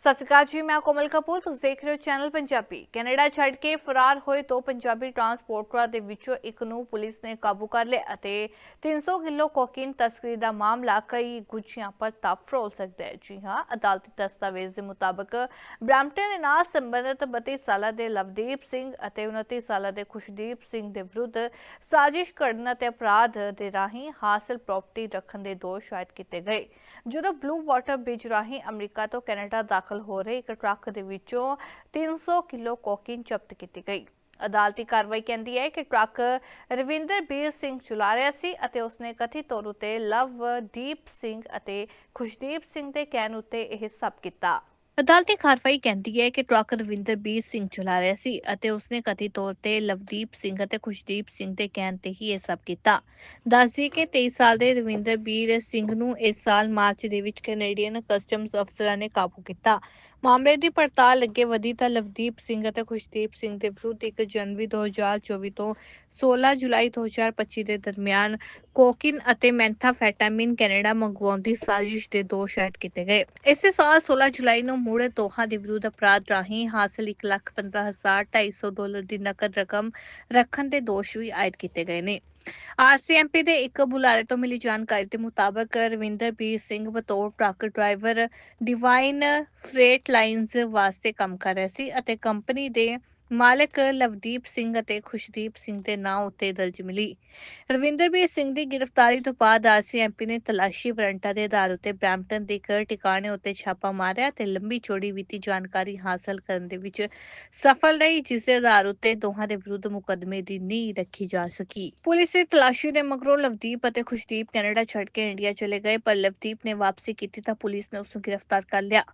ਸਤਿ ਸ਼੍ਰੀ ਅਕਾਲ ਜੀ, ਮੈਂ ਕੋਮਲ ਕਪੂਰ, ਤੁਸੀਂ ਦੇਖ ਰਹੇ ਹੋ ਚੈਨਲ ਪੰਜਾਬੀ। ਕੈਨੇਡਾ ਛੱਡ ਕੇ ਫਰਾਰ ਹੋਏ ਦੋ ਪੰਜਾਬੀ ਟਰਾਂਸਪੋਰਟਰਾਂ ਦੇ ਵਿੱਚੋਂ ਇੱਕ ਨੂੰ ਪੁਲਿਸ ਨੇ ਕਾਬੂ ਕਰ ਲਿਆ ਅਤੇ 300 ਕਿਲੋ ਕੋਕੀਨ ਤਸਕਰੀ ਦਾ ਮਾਮਲਾ ਕਈ ਗੁੱਛੀਆਂ ਪਰ ਤੱਕ ਸਕਦਾ ਹੈ। ਜੀ ਹਾਂ, ਅਦਾਲਤੀ ਦਸਤਾਵੇਜ਼ ਦੇ ਮੁਤਾਬਕ ਬ੍ਰੈਂਪਟਨ ਨਾਲ ਸੰਬੰਧਿਤ 32 ਸਾਲਾਂ ਦੇ ਲਵਦੀਪ ਸਿੰਘ ਅਤੇ 29 ਸਾਲਾਂ ਦੇ ਖੁਸ਼ਦੀਪ ਸਿੰਘ ਦੇ ਵਿਰੁੱਧ ਸਾਜ਼ਿਸ਼ ਕਰਨ ਅਤੇ ਅਪਰਾਧ ਦੇ ਰਾਹੀਂ ਹਾਸਲ ਪ੍ਰਾਪਰਟੀ ਰੱਖਣ ਦੇ ਦੋਸ਼ ਸ਼ਾਇਦ ਕੀਤੇ ਗਏ। ਜਦੋਂ ਬਲੂ ਵਾਟਰ ਬ੍ਰਿਜ ਰਾਹੀਂ ਅਮਰੀਕਾ ਤੋਂ ਕੈਨੇਡਾ ਦਾਖਲ ਹੋ ਰਹੇ ਇੱਕ ਟਰੱਕ ਦੇ ਵਿੱਚੋਂ 300 ਕਿਲੋ ਕੋਕੀਨ ਜ਼ਬਤ ਕੀਤੀ ਗਈ। ਅਦਾਲਤੀ ਕਾਰਵਾਈ ਕਹਿੰਦੀ ਹੈ ਕਿ ਟਰੱਕ ਰਵਿੰਦਰ ਬੀਰ ਸਿੰਘ ਚਲਾ ਰਿਹਾ ਸੀ ਅਤੇ ਉਸਨੇ ਕਥਿਤ ਤੌਰ ਉਤੇ ਲਵਦੀਪ ਸਿੰਘ ਅਤੇ ਖੁਸ਼ਦੀਪ ਸਿੰਘ ਦੇ ਕਹਿਣ ਉਤੇ ਇਹ ਸਭ ਕੀਤਾ। ਅਦਾਲਤੀ ਕਾਰਵਾਈ ਕਹਿੰਦੀ ਹੈ ਕਿ ਟਰੱਕ ਰਵਿੰਦਰ ਬੀਰ ਸਿੰਘ ਚਲਾ ਰਿਹਾ ਸੀ ਅਤੇ ਉਸਨੇ ਕਥਿਤ ਤੌਰ ਤੇ ਲਵਦੀਪ ਸਿੰਘ ਅਤੇ ਖੁਸ਼ਦੀਪ ਸਿੰਘ ਦੇ ਕਹਿਣ ਤੇ ਹੀ ਇਹ ਸਭ ਕੀਤਾ। ਦੱਸਦੀ ਕਿ 23 ਸਾਲ ਦੇ ਰਵਿੰਦਰ ਬੀਰ ਸਿੰਘ ਨੂੰ ਇਸ ਸਾਲ ਮਾਰਚ ਦੇ ਵਿੱਚ ਕੈਨੇਡੀਅਨ ਕਸਟਮਸ ਅਫਸਰਾਂ ਨੇ ਕਾਬੂ ਕੀਤਾ। ਮਾਮਲੇ ਦੀ ਪੜਤਾਲ ਅੱਗੇ ਵਧੀ ਤਾਂ ਲਵਦੀਪ ਸਿੰਘ ਅਤੇ ਖੁਸ਼ਦੀਪ ਸਿੰਘ ਦੇ ਵਿਰੁੱਧ 1 ਜਨਵਰੀ 2024 ਤੋਂ 16 ਜੁਲਾਈ 2025 ਦੇ ਦਰਮਿਆਨ ਕੋਕਿਨ ਅਤੇ ਮੈਂਥਾਫੈਟਾਮਿਨ ਕੈਨੇਡਾ ਮੰਗਵਾਉਣ ਦੀ ਸਾਜ਼ਿਸ਼ ਦੇ ਦੋਸ਼ ਆਇਦ ਕੀਤੇ ਗਏ। ਇਸੇ ਸਾਲ 16 ਜੁਲਾਈ ਨੂੰ ਮੂੜੇ ਦੋਹਾਂ ਦੇ ਵਿਰੁੱਧ ਅਪਰਾਧ ਰਾਹੀਂ ਹਾਸਲ 1,15,250 ਡਾਲਰ ਦੀ ਨਕਦ ਰਕਮ ਰੱਖਣ ਦੇ ਦੋਸ਼ ਵੀ ਆਇਦ ਕੀਤੇ ਗਏ ਨੇ। ਆਰਸੀਐਮਪੀ ਦੇ ਇੱਕ ਬੁਲਾਰੇ ਤੋਂ ਮਿਲੀ ਜਾਣਕਾਰੀ ਦੇ ਮੁਤਾਬਕ ਰਵਿੰਦਰ ਬੀਰ ਸਿੰਘ ਬਤੌਰ truck driver divine freight lines ਵਾਸਤੇ ਕੰਮ ਕਰ ਰਿਹਾ ਸੀ ਅਤੇ ਕੰਪਨੀ ਦੇ ਮਾਲਕ ਲਵਦੀਪ ਸਿੰਘ ਅਤੇ ਖੁਸ਼ਦੀਪ ਸਿੰਘ ਦੇ ਨਾਂ ਉੱਤੇ ਦਰਜ ਮਿਲੀ। ਰਵਿੰਦਰਬੀਰ ਸਿੰਘ ਦੀ ਗ੍ਰਿਫਤਾਰੀ ਤੋਂ ਬਾਅਦ ਆਰਸੀਐਮਪੀ ਨੇ ਤਲਾਸ਼ੀ ਵਾਰੰਟਾਂ ਦੇ ਆਧਾਰ ਉੱਤੇ ਬ੍ਰੈਂਪਟਨ ਦੇ ਇੱਕ ਟਿਕਾਣੇ ਉੱਤੇ ਛਾਪਾ ਮਾਰਿਆ ਤੇ ਲੰਬੀ ਚੌੜੀ ਵਿੱਤੀ ਜਾਣਕਾਰੀ ਹਾਸਲ ਕਰਨ ਦੇ ਵਿੱਚ ਸਫਲ ਰਹੀ, ਜਿਸ ਦੇ ਆਧਾਰ ਉੱਤੇ ਦੋਹਾਂ ਦੇ ਵਿਰੁੱਧ ਮੁਕੱਦਮੇ ਦੀ ਨੀਂਹ ਰੱਖੀ ਜਾ ਸਕੀ। ਪੁਲਿਸ ਦੀ ਤਲਾਸ਼ੀ ਦੇ ਮਗਰੋਂ ਲਵਦੀਪ ਅਤੇ ਖੁਸ਼ਦੀਪ ਕੈਨੇਡਾ ਛੱਡ ਕੇ ਇੰਡੀਆ ਚਲੇ ਗਏ, ਪਰ ਲਵਦੀਪ ਨੇ ਵਾਪਸੀ ਕੀਤੀ ਤਾਂ ਪੁਲਿਸ ਨੇ ਉਸ ਨੂੰ ਗ੍ਰਿਫਤਾਰ ਕਰ ਲਿਆ।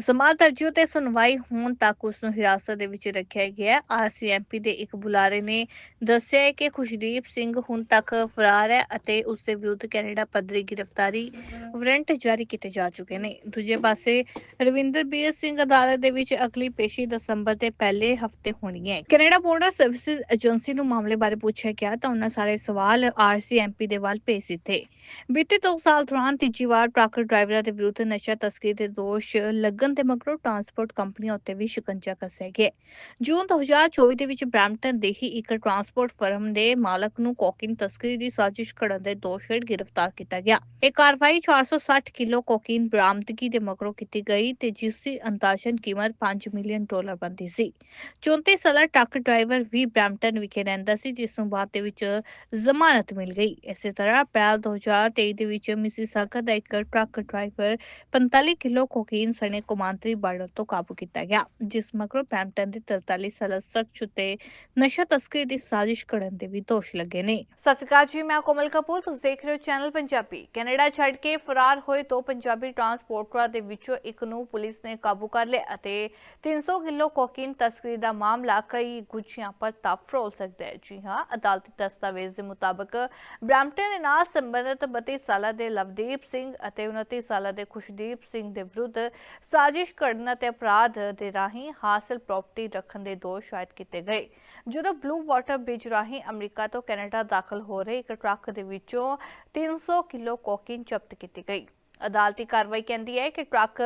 ਜ਼ਮਾਨਤ ਅਰਜ਼ੀ ਉਤੇ ਸੁਣਵਾਈ ਹੋਣ ਤੱਕ ਉਸ ਨੂੰ ਹਿਰਾਸਤ ਦੇ ਵਿੱਚ ਰੱਖਿਆ ਗਿਆ। ਆਰਸੀਐਮਪੀ ਦੇ ਇੱਕ ਬੁਲਾਰੇ ਨੇ ਦੱਸਿਆ ਕਿ ਖੁਸ਼ਦੀਪ ਸਿੰਘ ਹੁਣ ਤੱਕ ਫਰਾਰ ਹੈ ਅਤੇ ਉਸ ਦੇ ਵਿਰੁੱਧ ਕੈਨੇਡਾ ਪੱਧਰੀ ਗ੍ਰਿਫਤਾਰੀ ਵਾਰੰਟ ਜਾਰੀ ਕੀਤੇ ਜਾ ਚੁੱਕੇ ਨੇ। ਦੂਜੇ ਪਾਸੇ ਰਵਿੰਦਰ ਬੀਰ ਸਿੰਘ ਅਦਾਲਤ ਦੇ ਵਿੱਚ ਅਗਲੀ ਪੇਸ਼ੀ ਦਸੰਬਰ ਦੇ ਪਹਿਲੇ ਹਫ਼ਤੇ ਹੋਣੀ ਹੈ। ਕੈਨੇਡਾ ਬੋਰਡਰ ਸਰਵਿਸਿਜ਼ ਏਜੰਸੀ ਨੂੰ ਮਾਮਲੇ ਬਾਰੇ ਪੁੱਛਿਆ ਗਿਆ ਤਾਂ ਉਹਨਾਂ ਸਾਰੇ ਸਵਾਲ ਆਰਸੀਐਮਪੀ ਦੇ ਵੱਲ ਭੇਜ ਦਿੱਤੇ। ਬੀਤੇ 2 ਸਾਲ ਦੌਰਾਨ ਤੀਜੀ ਵਾਰ ਟਰੱਕ ਡਰਾਈਵਰਾਂ ਦੇ ਵਿਰੁੱਧ ਨਸ਼ਾ ਤਸਕਰੀ ਦੇ ਦੋਸ਼ ਲੱਗਣ ਦੇ ਮਗਰੋਂ ਟਰਾਂਸਪੋਰਟ ਕੰਪਨੀਆਂ ਉੱਤੇ ਵੀ ਸ਼ਿਕੰਜਾ ਕੱਸਿਆ ਗਿਆ। ਜੂਨ 2024 ਦੇ ਵਿੱਚ ਬ੍ਰੈਂਪਟਨ ਦੇ ਹੀ ਇੱਕ ਟਰਾਂਸਪੋਰਟ ਫਰਮ ਦੇ ਮਾਲਕ ਨੂੰ ਕੋਕੀਨ ਤਸਕਰੀ ਦੀ ਸਾਜ਼ਿਸ਼ ਘੜਨ ਦੇ ਦੋਸ਼ ਹੇਠ ਗ੍ਰਿਫਤਾਰ ਕੀਤਾ ਗਿਆ। ਇਹ ਕਾਰਵਾਈ 460 ਕਿਲੋ ਕੋਕੀਨ ਬਰਾਮਦਗੀ ਦੇ ਮਗਰੋਂ ਕੀਤੀ ਗਈ ਤੇ ਜਿਸ ਦੀ ਅੰਦਾਜ਼ਨ ਕੀਮਤ 5 ਮਿਲੀਅਨ ਡਾਲਰ ਬਣਦੀ ਸੀ। 34 ਸਾਲਾ ਟਰੱਕ ਡਰਾਈਵਰ ਵੀ ਬ੍ਰੈਂਪਟਨ ਵਿਖੇ ਰਹਿੰਦਾ ਸੀ, ਜਿਸ ਨੂੰ ਬਾਅਦ ਦੇ ਵਿੱਚ ਜ਼ਮਾਨਤ ਮਿਲ ਗਈ। ਇਸੇ ਤਰ੍ਹਾਂ ਅਪ੍ਰੈਲ 2023 ਦੇ ਵਿੱਚ ਮਿਸੀਸਾਗਾ ਦਾ ਇੱਕ ਟਰੱਕ ਡਰਾਈਵਰ 45 ਕਿਲੋ ਕੋਕੀਨ ਸਣੇ ਕੌਮਾਂਤਰੀ ਬਾਰਡਰ ਤੋਂ ਕਾਬੂ ਕੀਤਾ ਗਿਆ, ਜਿਸ ਮਗਰੋਂ ਬ੍ਰੈਂਪਟਨ ਦੇ 43 ਸਾਲਾ ਸ਼ਖਸ ਉੱਤੇ ਨਸ਼ਾ ਤਸਕਰੀ ਦੀ ਸਾਜ਼ਿਸ਼ ਕਰਨ ਦੇ ਵੀ ਦੋਸ਼ ਲੱਗੇ ਨੇ। ਸਤਿ ਸ਼੍ਰੀ ਅਕਾਲ ਜੀ, ਮੈਂ ਕੋਮਲ ਕਪੂਰ, ਤੁਸੀਂ ਦੇਖ ਰਹੇ ਹੋ ਚੈਨਲ ਪੰਜਾਬੀ। ਕੈਨੇਡਾ ਛੱਡ ਕੇ ਫਰਾਰ ਹੋਏ ਦੋ ਪੰਜਾਬੀ ਟਰਾਂਸਪੋਰਟਰਾਂ ਦੇ ਵਿੱਚੋਂ ਇੱਕ ਨੂੰ ਪੁਲਿਸ ਨੇ ਕਾਬੂ ਕਰ ਲਿਆ ਅਤੇ 300 ਕਿਲੋ ਕੋਕੀਨ ਤਸਕਰੀ ਦਾ ਮਾਮਲਾ ਕਈ ਗੁੱਛੀਆਂ ਪਰ ਤੱਕ ਫਰੋਲ ਸਕਦਾ ਹੈ। ਜੀ ਹਾਂ, ਅਦਾਲਤੀ ਦਸਤਾਵੇਜ਼ ਦੇ ਮੁਤਾਬਕ ਬ੍ਰੈਂਪਟਨ ਦੇ ਨਾਲ ਸੰਬੰਧਿਤ 32 ਸਾਲਾਂ ਦੇ ਲਵਦੀਪ ਸਿੰਘ ਅਤੇ 29 ਸਾਲਾਂ ਦੇ ਖੁਸ਼ਦੀਪ ਸਿੰਘ ਦੇ ਵਿਰੁੱਧ ਸਾਜ਼ਿਸ਼ ਕਰਨ ਅਤੇ ਅਪਰਾਧ ਦੇ ਰਾਹੀਂ ਹਾਸਲ ਪ੍ਰਾਪਰਟੀ ਰੱਖਣ ਦੇ ਦੋਸ਼ ਆਇਦ ਕੀਤੇ ਗਏ। ਜਦੋਂ ਬਲੂ ਵਾਟਰ ਬ੍ਰਿਜ ਰਾਹੀਂ ਅਮਰੀਕਾ ਤੋਂ ਕੈਨੇਡਾ ਦਾਖਲ ਹੋ ਰਹੇ ਇੱਕ ਟਰੱਕ ਦੇ ਵਿੱਚੋਂ 300 ਕਿਲੋ ਕੋਕੀਨ ਜ਼ਬਤ ਕੀਤੀ ਗਈ। ਅਦਾਲਤੀ ਕਾਰਵਾਈ ਕਹਿੰਦੀ ਹੈ ਕਿ ਟਰੱਕ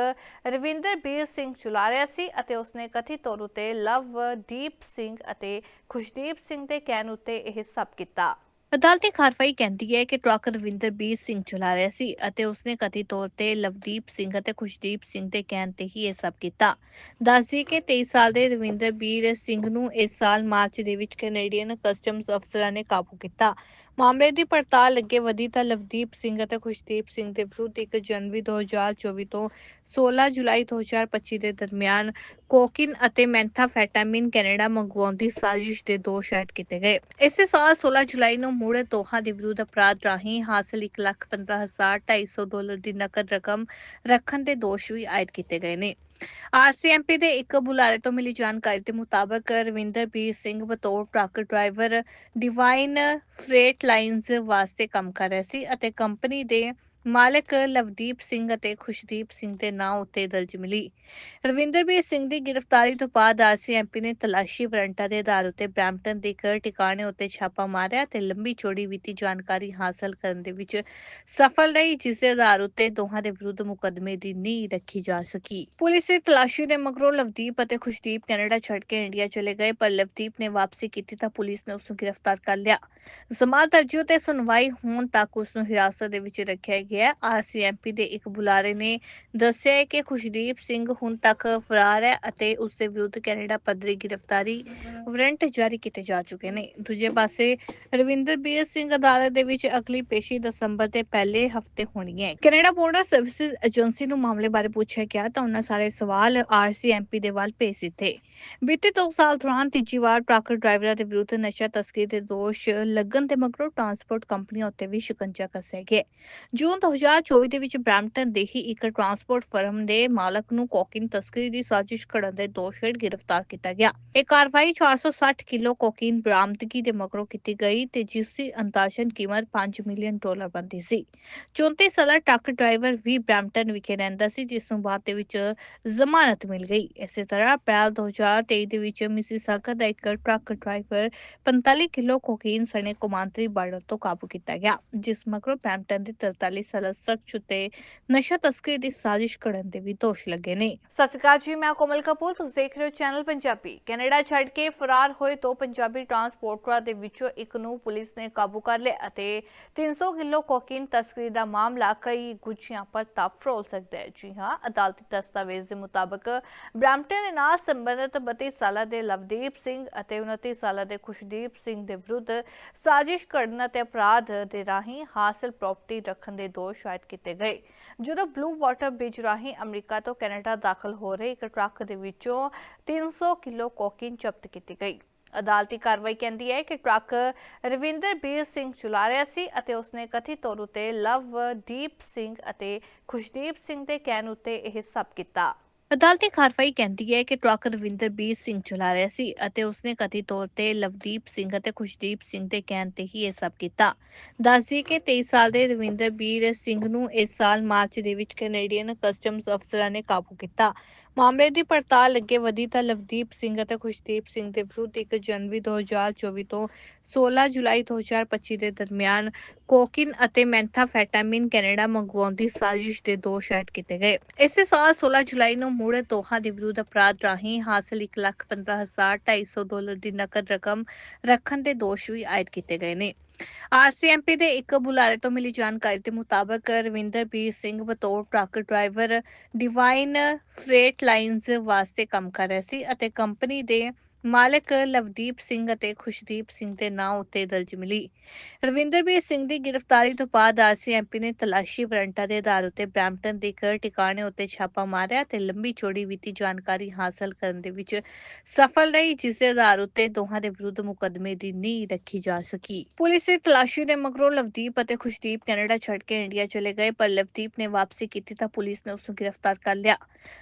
ਰਵਿੰਦਰ ਬੀਰ ਸਿੰਘ ਚਲਾ ਰਿਹਾ ਸੀ ਅਤੇ ਉਸਨੇ ਕਥਿਤ ਤੌਰ ਉਤੇ ਲਵਦੀਪ ਸਿੰਘ ਅਤੇ ਖੁਸ਼ਦੀਪ ਸਿੰਘ ਦੇ ਕਹਿਣ ਉਤੇ ਇਹ ਸਭ ਕੀਤਾ। ਅਦਾਲਤੀ ਕਾਰਵਾਈ ਕਹਿੰਦੀ ਹੈ ਕਿ ਟਰੱਕ ਰਵਿੰਦਰ ਬੀਰ ਸਿੰਘ ਚਲਾ ਰਿਹਾ ਸੀ ਅਤੇ ਉਸਨੇ ਕਥਿਤ ਤੌਰ ਤੇ ਲਵਦੀਪ ਸਿੰਘ ਅਤੇ ਖੁਸ਼ਦੀਪ ਸਿੰਘ ਦੇ ਕਹਿਣ ਤੇ ਹੀ ਇਹ ਸਭ ਕੀਤਾ। ਦੱਸਦੀ ਕਿ 23 ਸਾਲ ਦੇ ਰਵਿੰਦਰ ਬੀਰ ਸਿੰਘ ਨੂੰ ਇਸ ਸਾਲ ਮਾਰਚ ਦੇ ਵਿੱਚ ਕੈਨੇਡੀਅਨ ਕਸਟਮਸ ਅਫਸਰਾਂ ਨੇ ਕਾਬੂ ਕੀਤਾ। ਮਾਮਲੇ ਦੀ ਪੜਤਾਲ ਅੱਗੇ ਵਧੀ ਤਾਂ ਲਵਦੀਪ ਸਿੰਘ ਅਤੇ ਖੁਸ਼ਦੀਪ ਸਿੰਘ ਦੇ ਵਿਰੁੱਧ 1 ਜਨਵਰੀ 2024 ਤੋਂ 16 ਜੁਲਾਈ 2025 ਦੇ ਦਰਮਿਆਨ ਕੋਕਿਨ ਅਤੇ ਮੈਂਥਾਫੈਟਾਮਿਨ ਕੈਨੇਡਾ ਮੰਗਵਾਉਣ ਦੀ ਸਾਜ਼ਿਸ਼ ਦੇ ਦੋਸ਼ ਆਇਦ ਕੀਤੇ ਗਏ। ਇਸੇ ਸਾਲ 16 ਜੁਲਾਈ ਨੂੰ ਮੁੜੇ ਦੋਹਾਂ ਦੇ ਵਿਰੁੱਧ ਅਪਰਾਧ ਰਾਹੀਂ ਹਾਸਲ 1,15,250 ਡਾਲਰ ਦੀ ਨਕਦ ਰਕਮ ਰੱਖਣ ਦੇ ਦੋਸ਼ ਵੀ ਆਇਦ ਕੀਤੇ ਗਏ ਨੇ। ਆਰਸੀਐਮਪੀ ਦੇ ਇੱਕ ਬੁਲਾਰੇ ਤੋਂ ਮਿਲੀ ਜਾਣਕਾਰੀ ਦੇ ਮੁਤਾਬਕ ਰਵਿੰਦਰ ਬੀਰ ਸਿੰਘ ਬਤੌਰ truck driver divine freight lines ਵਾਸਤੇ ਕੰਮ ਕਰ ਰਿਹਾ ਸੀ ਅਤੇ ਕੰਪਨੀ ਦੇ ਮਾਲਕ ਲਵਦੀਪ ਸਿੰਘ ਅਤੇ ਖੁਸ਼ਦੀਪ ਸਿੰਘ ਦੇ ਨਾਂ ਉੱਤੇ ਦਰਜ ਮਿਲੀ। ਰਵਿੰਦਰਬੀਰ ਸਿੰਘ ਦੀ ਗ੍ਰਿਫਤਾਰੀ ਤੋਂ ਬਾਅਦ ਆਰਸੀਐਮਪੀ ਨੇ ਤਲਾਸ਼ੀ ਵਾਰੰਟਾਂ ਦੇ ਆਧਾਰ ਉੱਤੇ ਬ੍ਰੈਂਪਟਨ ਦੇ ਇੱਕ ਟਿਕਾਣੇ ਉੱਤੇ ਛਾਪਾ ਮਾਰਿਆ ਤੇ ਲੰਬੀ ਚੌੜੀ ਵਿੱਤੀ ਜਾਣਕਾਰੀ ਹਾਸਲ ਕਰਨ ਦੇ ਵਿੱਚ ਸਫਲ ਰਹੀ, ਜਿਸ ਦੇ ਆਧਾਰ ਉੱਤੇ ਦੋਹਾਂ ਦੇ ਵਿਰੁੱਧ ਮੁਕੱਦਮੇ ਦੀ ਨੀਂਹ ਰੱਖੀ ਜਾ ਸਕੀ। ਪੁਲਿਸ ਨੇ ਤਲਾਸ਼ੀ ਦੇ ਮਗਰੋਂ ਲਵਦੀਪ ਅਤੇ ਖੁਸ਼ਦੀਪ ਕੈਨੇਡਾ ਛੱਡ ਕੇ ਇੰਡੀਆ ਚਲੇ ਗਏ, ਪਰ ਲਵਦੀਪ ਨੇ ਵਾਪਸੀ ਕੀਤੀ ਤਾਂ ਪੁਲਿਸ ਨੇ ਉਸ ਨੂੰ ਗ੍ਰਿਫਤਾਰ ਕਰ ਲਿਆ। ਜ਼ਮਾਨਤ ਅਰਜ਼ੀ ਤੇ ਸੁਣਵਾਈ ਹੋਣ ਤੱਕ ਉਸ ਨੂੰ ਹਿਰਾਸਤ ਦੇ ਵਿੱਚ ਰੱਖਿਆ ਗਿਆ। ਆਰਸੀਐਮਪੀ ਦੇ ਇੱਕ ਬੁਲਾਰੇ ਨੇ ਦੱਸਿਆ ਹੈ ਕਿ ਖੁਸ਼ਦੀਪ ਸਿੰਘ ਹੁਣ ਤੱਕ ਫਰਾਰ ਹੈ ਅਤੇ ਉਸ ਦੇ ਵਿਰੁੱਧ ਕੈਨੇਡਾ ਪੱਧਰੀ ਗ੍ਰਿਫਤਾਰੀ ਵਾਰੰਟ ਜਾਰੀ ਕੀਤੇ ਜਾ ਚੁੱਕੇ ਨੇ। ਦੂਜੇ ਪਾਸੇ ਰਵਿੰਦਰ ਬੀਰ ਸਿੰਘ ਅਦਾਲਤ ਦੇ ਵਿੱਚ ਅਗਲੀ ਪੇਸ਼ੀ ਦਸੰਬਰ ਦੇ ਪਹਿਲੇ ਹਫ਼ਤੇ ਹੋਣੀ ਹੈ ਕੈਨੇਡਾ ਬੋਰਡਰ ਸਰਵਿਸਿਜ਼ ਏਜੰਸੀ ਨੂੰ ਮਾਮਲੇ ਬਾਰੇ ਪੁੱਛਿਆ ਗਿਆ ਤਾਂ ਉਹਨਾਂ ਸਾਰੇ ਸਵਾਲ ਆਰਸੀਐਮਪੀ ਦੇ ਵੱਲ ਭੇਜ ਦਿੱਤੇ। ਬੀਤੇ 2 ਸਾਲ ਦੌਰਾਨ ਤੀਜੀ ਵਾਰ ਟਰੱਕ ਡਰਾਈਵਰਾਂ ਦੇ ਵਿਰੁੱਧ ਨਸ਼ਾ ਤਸਕਰੀ ਦੇ ਦੋਸ਼ ਲੱਗਣ ਦੇ ਮਗਰੋਂ ਟਰਾਂਸਪੋਰਟ ਕੰਪਨੀਆਂ ਉੱਤੇ ਵੀ ਸ਼ਿਕੰਜਾ ਕੱਸਿਆ ਗਿਆ। ਜੂਨ 2024 ਦੇ ਵਿੱਚ ਬ੍ਰੈਂਪਟਨ ਦੇ ਹੀ ਇੱਕ ਟਰਾਂਸਪੋਰਟ ਫਰਮ ਦੇ ਮਾਲਕ ਨੂੰ ਕੋਕੀਨ ਤਸਕਰੀ ਦੀ ਸਾਜ਼ਿਸ਼ ਘੜਨ ਦੇ ਦੋਸ਼ ਹੇਠ ਗ੍ਰਿਫਤਾਰ ਕੀਤਾ ਗਿਆ। ਇਹ ਕਾਰਵਾਈ 460 ਕਿਲੋ ਕੋਕੀਨ ਬਰਾਮਦਗੀ ਦੇ ਮਗਰੋਂ ਕੀਤੀ ਗਈ ਤੇ ਜਿਸ ਦੀ ਅੰਦਾਜ਼ਨ ਕੀਮਤ 5 ਮਿਲੀਅਨ ਡਾਲਰ ਬਣਦੀ ਸੀ। 34 ਸਾਲਾ ਟਰੱਕ ਡਰਾਈਵਰ ਵੀ ਬ੍ਰੈਂਪਟਨ ਵਿਖੇ ਰਹਿੰਦਾ ਸੀ, ਜਿਸ ਨੂੰ ਬਾਅਦ ਦੇ ਵਿੱਚ ਜ਼ਮਾਨਤ ਮਿਲ ਗਈ। ਇਸੇ ਤਰ੍ਹਾਂ ਅਪ੍ਰੈਲ 2023 ਦੇ ਵਿੱਚ ਮਿਸੀਸਾਗਾ ਦਾ ਇੱਕ ਟਰੱਕ ਡਰਾਈਵਰ 45 ਕਿਲੋ ਕੋਕੀਨ ਸਣੇ ਕੌਮਾਂਤਰੀ ਬਾਰਡਰ ਤੋਂ ਕਾਬੂ ਕੀਤਾ ਗਿਆ, ਜਿਸ ਮਗਰੋਂ ਬ੍ਰੈਂਪਟਨ ਦੇ 43 ਸਾਲਾ ਸ਼ਖਸ ਉੱਤੇ ਨਸ਼ਾ ਤਸਕਰੀ ਦੀ ਸਾਜ਼ਿਸ਼ ਕਰਨ ਦੇ ਵੀ ਦੋਸ਼ ਲੱਗੇ ਨੇ। ਸਤਿ ਸ਼੍ਰੀ ਅਕਾਲ ਜੀ, ਮੈਂ ਕੋਮਲ ਕਪੂਰ, ਤੁਸੀਂ ਦੇਖ ਰਹੇ ਹੋ ਚੈਨਲ ਪੰਜਾਬੀ। ਕੈਨੇਡਾ ਛੱਡ ਕੇ ਫਰਾਰ ਹੋਏ ਤੋਂ ਪੰਜਾਬੀ ਟਰਾਂਸਪੋਰਟਰਾਂ ਦੇ ਵਿੱਚੋਂ ਇੱਕ ਨੂੰ ਪੁਲਿਸ ਨੇ ਕਾਬੂ ਕਰ ਲਿਆ ਅਤੇ 300 ਕਿਲੋ ਕੋਕੀਨ ਤਸਕਰੀ ਦਾ ਮਾਮਲਾ ਕਈ ਗੁੱਛੀਆਂ ਪਰ ਤਾਂ ਫਰੋਲ ਸਕਦਾ ਹੈ। ਜੀ ਹਾਂ, ਅਦਾਲਤੀ ਦਸਤਾਵੇਜ਼ ਦੇ ਮੁਤਾਬਕ ਬ੍ਰੈਂਪਟਨ ਨਾਲ ਸੰਬੰਧਿਤ 32 ਸਾਲਾਂ ਦੇ ਲਵਦੀਪ ਸਿੰਘ ਅਤੇ 29 ਸਾਲਾਂ ਦੇ ਖੁਸ਼ਦੀਪ ਸਿੰਘ ਦੇ ਵਿਰੁੱਧ ਸਾਜ਼ਿਸ਼ ਕਰਨ ਅਤੇ ਅਪਰਾਧ ਦੇ ਰਾਹੀਂ ਹਾਸਲ ਪ੍ਰਾਪਰਟੀ ਰੱਖਣ ਦੇ ਦੋਸ਼ ਆਇਦ ਕੀਤੇ ਗਏ। ਜਦੋਂ ਬਲੂ ਵਾਟਰ ਬ੍ਰਿਜ ਰਾਹੀਂ ਅਮਰੀਕਾ ਤੋਂ ਕੈਨੇਡਾ ਦਾਖਲ ਹੋ ਰਹੇ ਇੱਕ ਟਰੱਕ ਦੇ ਵਿੱਚੋਂ 300 ਕਿਲੋ ਕੋਕੀਨ ਜ਼ਬਤ ਕੀਤੀ ਗਈ। ਅਦਾਲਤੀ ਕਾਰਵਾਈ ਕਹਿੰਦੀ ਹੈ ਕਿ ਟਰੱਕ ਰਵਿੰਦਰ ਬੀਰ ਸਿੰਘ ਚਲਾ ਰਿਹਾ ਸੀ ਅਤੇ ਉਸਨੇ ਕਥਿਤ ਤੌਰ ਉਤੇ ਲਵਦੀਪ ਸਿੰਘ ਅਤੇ ਖੁਸ਼ਦੀਪ ਸਿੰਘ ਦੇ ਕਹਿਣ ਉਤੇ ਇਹ ਸਭ ਕੀਤਾ। ਅਦਾਲਤੀ ਕਾਰਵਾਈ ਕਹਿੰਦੀ ਹੈ ਕਿ ਟਰੱਕ ਰਵਿੰਦਰ ਬੀਰ ਸਿੰਘ ਚਲਾ ਰਿਹਾ ਸੀ ਅਤੇ ਉਸਨੇ ਕਥਿਤ ਤੌਰ ਤੇ ਲਵਦੀਪ ਸਿੰਘ ਅਤੇ ਖੁਸ਼ਦੀਪ ਸਿੰਘ ਦੇ ਕਹਿਣ ਤੇ ਹੀ ਇਹ ਸਭ ਕੀਤਾ। ਦੱਸਦੀ ਕਿ 23 ਸਾਲ ਦੇ ਰਵਿੰਦਰ ਬੀਰ ਸਿੰਘ ਨੂੰ ਇਸ ਸਾਲ ਮਾਰਚ ਦੇ ਵਿੱਚ ਕੈਨੇਡੀਅਨ ਕਸਟਮਸ ਅਫਸਰਾਂ ਨੇ ਕਾਬੂ ਕੀਤਾ। ਮਾਮਲੇ ਦੀ ਪੜਤਾਲ ਅੱਗੇ ਵਧੀ ਤਾਂ ਲਵਦੀਪ ਸਿੰਘ ਅਤੇ ਖੁਸ਼ਦੀਪ ਸਿੰਘ ਦੇ ਵਿਰੁੱਧ 1 ਜਨਵਰੀ 2024 ਤੋਂ 16 ਜੁਲਾਈ 2025 ਦੇ ਦਰਮਿਆਨ ਕੋਕਿਨ ਅਤੇ ਮੈਂਥਾਫੈਟਾਮਿਨ ਕੈਨੇਡਾ ਮੰਗਵਾਉਣ ਦੀ ਸਾਜ਼ਿਸ਼ ਦੇ ਦੋਸ਼ ਐਡ ਕੀਤੇ ਗਏ। ਇਸੇ ਸਾਲ 16 ਜੁਲਾਈ ਨੂੰ ਮੁੜੇ ਦੋਹਾਂ ਦੇ ਵਿਰੁੱਧ ਅਪਰਾਧ ਰਾਹੀਂ ਹਾਸਲ 1,15,250 ਡਾਲਰ ਦੀ ਨਕਦ ਰਕਮ ਰੱਖਣ ਦੇ ਦੋਸ਼ ਵੀ ਆਇਦ ਕੀਤੇ ਗਏ ਨੇ। ਆਰਸੀਐਮਪੀ ਦੇ ਇੱਕ ਬੁਲਾਰੇ ਤੋਂ ਮਿਲੀ ਜਾਣਕਾਰੀ ਦੇ ਮੁਤਾਬਕ ਰਵਿੰਦਰਬੀਰ ਸਿੰਘ ਬਤੌਰ truck driver Divine Freight Lines ਵਾਸਤੇ ਕੰਮ ਕਰ ਰਿਹਾ ਸੀ ਅਤੇ ਕੰਪਨੀ ਦੇ ਮਾਲਕ ਲਵਦੀਪ ਸਿੰਘ ਅਤੇ ਖੁਸ਼ਦੀਪ ਸਿੰਘ ਦੇ ਨਾਂ ਉੱਤੇ ਦਰਜ ਮਿਲੀ। ਰਵਿੰਦਰਬੀਰ ਸਿੰਘ ਦੀ ਗ੍ਰਿਫਤਾਰੀ ਤੋਂ ਬਾਅਦ ਆਰਸੀਐਮਪੀ ਨੇ ਤਲਾਸ਼ੀ ਵਾਰੰਟਾਂ ਦੇ ਆਧਾਰ ਉੱਤੇ ਬ੍ਰੈਂਪਟਨ ਦੇ ਇੱਕ ਟਿਕਾਣੇ ਉੱਤੇ ਛਾਪਾ ਮਾਰਿਆ ਤੇ ਲੰਬੀ ਚੌੜੀ ਵਿੱਤੀ ਜਾਣਕਾਰੀ ਹਾਸਲ ਕਰਨ ਦੇ ਵਿੱਚ ਸਫਲ ਰਹੀ, ਜਿਸ ਦੇ ਆਧਾਰ ਉੱਤੇ ਦੋਹਾਂ ਦੇ ਵਿਰੁੱਧ ਮੁਕੱਦਮੇ ਦੀ ਨੀਂਹ ਰੱਖੀ ਜਾ ਸਕੀ। ਪੁਲਿਸ ਨੇ ਤਲਾਸ਼ੀ ਦੇ ਮਗਰੋਂ ਲਵਦੀਪ ਅਤੇ ਖੁਸ਼ਦੀਪ ਕੈਨੇਡਾ ਛੱਡ ਕੇ ਇੰਡੀਆ ਚਲੇ ਗਏ, ਪਰ ਲਵਦੀਪ ਨੇ ਵਾਪਸੀ ਕੀਤੀ ਤਾਂ ਪੁਲਿਸ ਨੇ ਉਸ ਨੂੰ ਗ੍ਰਿਫਤਾਰ ਕਰ ਲਿਆ।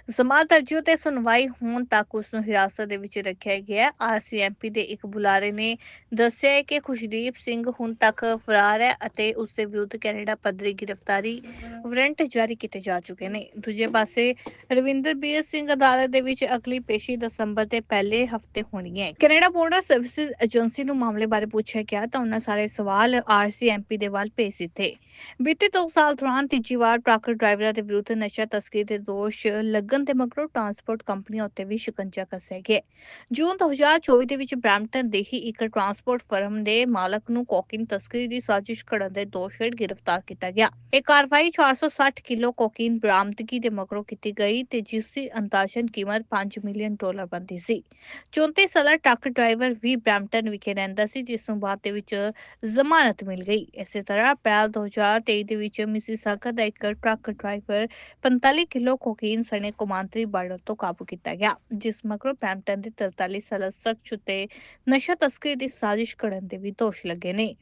ਜ਼ਮਾਨਤ ਅਰਜ਼ੀ ਤੇ ਸੁਣਵਾਈ ਹੋਣ ਤੱਕ ਉਸ ਨੂੰ ਹਿਰਾਸਤ ਦੇ ਵਿੱਚ ਰੱਖਿਆ ਗਿਆ। ਆਰਸੀਐਮਪੀ ਦੇ ਇੱਕ ਬੁਲਾਰੇ ਨੇ ਦੱਸਿਆ ਹੈ ਕਿ ਖੁਸ਼ਦੀਪ ਸਿੰਘ ਹੁਣ ਤੱਕ ਫਰਾਰ ਹੈ ਅਤੇ ਉਸ ਦੇ ਵਿਰੁੱਧ ਕੈਨੇਡਾ ਪੱਧਰੀ ਗ੍ਰਿਫਤਾਰੀ ਵਾਰੰਟ ਜਾਰੀ ਕੀਤੇ ਜਾ ਚੁੱਕੇ ਨੇ। ਦੂਜੇ ਪਾਸੇ ਰਵਿੰਦਰਬੀਰ ਸਿੰਘ ਅਦਾਲਤ ਦੇ ਵਿੱਚ ਅਗਲੀ ਪੇਸ਼ੀ ਦਸੰਬਰ ਦੇ ਪਹਿਲੇ ਹਫ਼ਤੇ ਹੋਣੀ ਹੈ। ਕੈਨੇਡਾ ਬੋਰਡਰ ਸਰਵਿਸਿਜ਼ ਏਜੰਸੀ ਨੂੰ ਮਾਮਲੇ ਬਾਰੇ ਪੁੱਛਿਆ ਗਿਆ ਤਾਂ ਉਹਨਾਂ ਸਾਰੇ ਸਵਾਲ ਆਰਸੀਐਮਪੀ ਦੇ ਵੱਲ ਭੇਜ ਦਿੱਤੇ। ਬੀਤੇ 2 ਸਾਲ ਦੌਰਾਨ ਤੀਜੀ ਵਾਰ ਟਰੱਕ ਡਰਾਈਵਰਾਂ ਦੇ ਵਿਰੁੱਧ ਨਸ਼ਾ ਤਸਕਰੀ ਦੇ ਦੋਸ਼ ਲੱਗਣ ਦੇ ਮਗਰੋਂ ਟਰਾਂਸਪੋਰਟ ਕੰਪਨੀਆਂ ਉੱਤੇ ਵੀ ਸ਼ਿਕੰਜਾ ਕੱਸਿਆ ਗਿਆ ਜੂਨ 2024 ਦੇ ਵਿੱਚ ਬ੍ਰੈਂਪਟਨ ਦੇ ਹੀ ਇੱਕ ਟਰਾਂਸਪੋਰਟ ਫਰਮ ਦੇ ਮਾਲਕ ਨੂੰ ਕੋਕੀਨ ਤਸਕਰੀ ਦੀ ਸਾਜ਼ਿਸ਼ ਘੜਨ ਦੇ ਦੋਸ਼ ਹੇਠ ਗ੍ਰਿਫਤਾਰ ਕੀਤਾ ਗਿਆ। ਇਹ ਕਾਰਵਾਈ 460 ਕਿਲੋ ਕੋਕੀਨ ਬਰਾਮਦਗੀ ਦੇ ਮਗਰੋਂ ਕੀਤੀ ਗਈ ਤੇ ਜਿਸ ਦੀ ਅੰਦਾਜ਼ਨ ਕੀਮਤ 5 ਮਿਲੀਅਨ ਡਾਲਰ ਬਣਦੀ ਸੀ। 34 ਸਾਲਾ ਟਰੱਕ ਡਰਾਈਵਰ ਵੀ ਬ੍ਰੈਂਪਟਨ ਵਿਖੇ ਰਹਿੰਦਾ ਸੀ, ਜਿਸ ਨੂੰ ਬਾਅਦ ਦੇ ਵਿੱਚ ਜ਼ਮਾਨਤ ਮਿਲ ਗਈ। ਇਸੇ ਤਰ੍ਹਾਂ ਅਪ੍ਰੈਲ 2023 ਦੇ ਵਿੱਚ ਮਿਸੀਸਾਗਾ ਦਾ ਇੱਕ ਟਰੱਕ ਡਰਾਈਵਰ 45 ਕਿਲੋ ਕੋਕੀਨ ਸਣੇ ਕੌਮਾਂਤਰੀ ਬਾਰਡਰ ਤੋਂ ਕਾਬੂ ਕੀਤਾ ਗਿਆ, ਜਿਸ ਮਗਰੋਂ ਬ੍ਰੈਂਪਟਨ ਦੇ 43 ਸਾਲਾ ਸ਼ਖਸ ਨਸ਼ਾ ਤਸਕਰੀ ਦੀ ਸਾਜ਼ਿਸ਼ ਕਰਨ ਦੇ ਵੀ ਦੋਸ਼ ਲੱਗੇ ਨੇ।